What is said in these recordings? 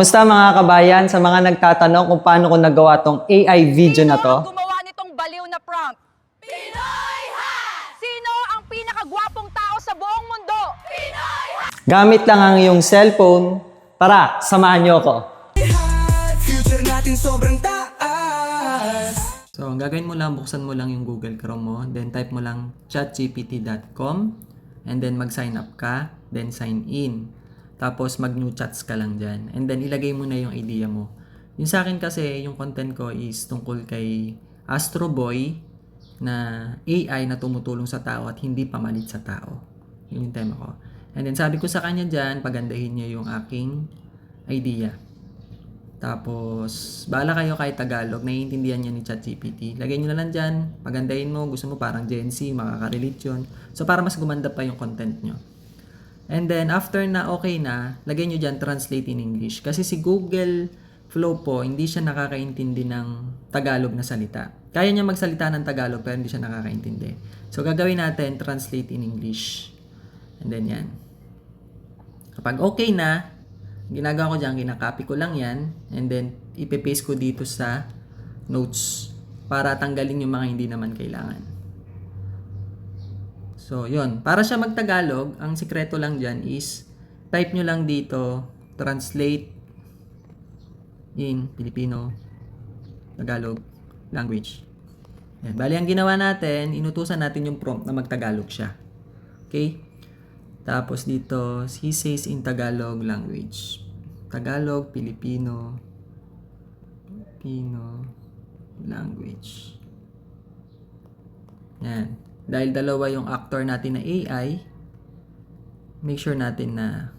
Basta mga kabayan, sa mga nagtatanong kung paano ko nagawa tong AI video na to, Sino ang gumawa nitong baliw na prompt? Pinoy Sino ang pinakagwapong tao sa buong mundo? gamit lang ang iyong cellphone. Tara, samahan niyo ako. Future natin sobrang taas So, ang gagawin mo lang, buksan mo lang yung Google Chrome mo, then type mo lang chatgpt.com, and then mag-sign up ka, then sign in. Tapos mag-new chats ka lang dyan. And then ilagay mo na yung idea mo. Yung sa akin kasi, yung content ko is tungkol kay Astro Boy na AI na tumutulong sa tao at hindi pamalit sa tao. Yun yung tema ko. And then sabi ko sa kanya dyan, pagandahin niya yung aking idea. Tapos, bahala kayo kahit Tagalog, naiintindihan niya ni ChatGPT. Lagay nyo na lang dyan, pagandahin mo, gusto mo parang Gen Z, makaka-relate yun. So, para mas gumanda pa yung content nyo. And then, after na okay na, lagay nyo dyan, translate in English. Kasi si Google Flow po, hindi siya nakakaintindi ng Tagalog na salita. Kaya niya magsalita ng Tagalog, pero hindi siya nakakaintindi. So, gagawin natin, translate in English. And then, yan. Kapag okay na, ginagawa ko dyan, kinakopy ko lang yan, and then ipe-paste ko dito sa notes para tanggalin yung mga hindi naman kailangan. So, yun. Para siya magtagalog, ang sikreto lang dyan is type nyo lang dito, translate in Filipino, Tagalog, language. Yan. Bali, ang ginawa natin, inutusan natin yung prompt na magtagalog siya. Okay? Tapos dito, he says in Tagalog language. Tagalog, Filipino, Filipino language. Yan. Dahil dalawa yung actor natin na AI, make sure natin na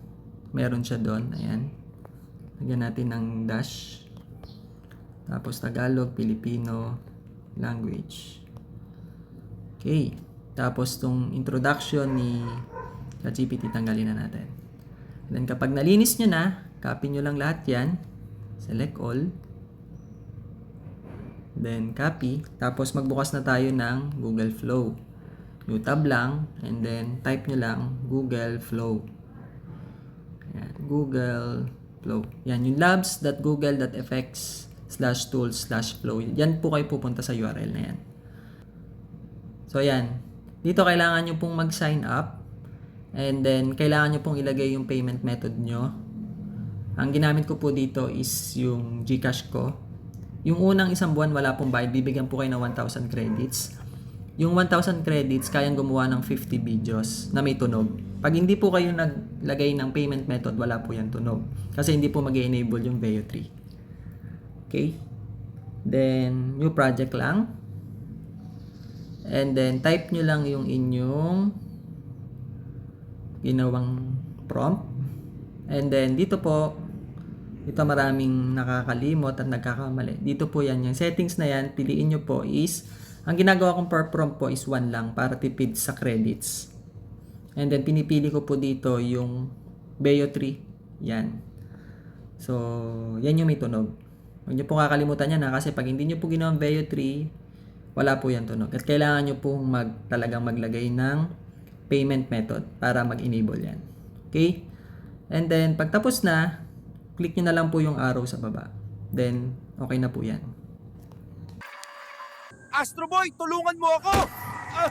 meron siya doon. Ayan. Lagyan natin ng dash. Tapos Tagalog, Filipino language. Okay. Tapos tong introduction ni ChatGPT tanggalin na natin. And then kapag nalinis nyo na, copy nyo lang lahat yan. Select all. Then copy. Tapos magbukas na tayo ng Google Flow. New tab lang. And then type nyo lang Google Flow. Yan. Google Flow. Yan. Yung labs.google.fx slash tools slash flow. Yan po kayo pupunta sa URL na yan. So, yan. Dito kailangan nyo pong mag-sign up. And then, kailangan nyo pong ilagay yung payment method nyo. Ang ginamit ko po dito is yung Gcash ko. Yung unang isang buwan, wala pong bayad. Bibigyan po kayo ng 1,000 credits. Yung 1,000 credits, kayang gumawa ng 50 videos na may tunog. Pag hindi po kayo naglagay ng payment method, wala po yan tunog. Kasi hindi po mag enable yung Veo 3. Okay? Then, new project lang. And then, type nyo lang yung inyong ginawang prompt. And then, dito po, ito maraming nakakalimot at nagkakamali. Dito po yan, yung settings na yan, piliin nyo po is, ang ginagawa kong per prompt po is 1 lang para tipid sa credits. And then, pinipili ko po dito yung Veo 3. Yan. So, yan yung may tunog. Huwag nyo pong kakalimutan yan ha, kasi pag hindi nyo po ginawa ang Veo 3, wala po yan tunog. At kailangan nyo pong mag, talagang maglagay ng payment method para mag-enable yan. Okay? And then, pagtapos na, click nyo na lang po yung arrow sa baba. Then, okay na po yan. Astro Boy, tulungan mo ako! Ah!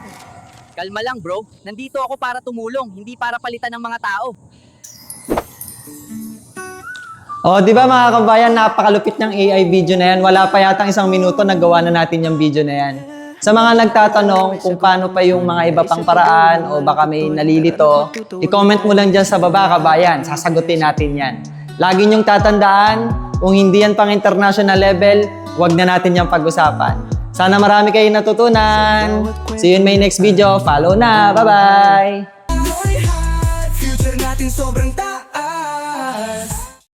Kalma lang bro, nandito ako para tumulong, hindi para palitan ng mga tao. Oh, di ba mga kabayan, napakalupit ng AI video na yan. Wala pa yatang isang minuto nagawa na natin yung video na yan. Sa mga nagtatanong kung paano pa yung mga iba pang paraan o baka may nalilito, i-comment mo lang dyan sa baba kabayan. Sasagutin natin yan. Lagi niyong tatandaan, kung hindi yan pang international level, wag na natin yung pag-usapan. Sana marami kayo natutunan. See you in my next video. Follow na. Bye-bye! Future natin sobrang taas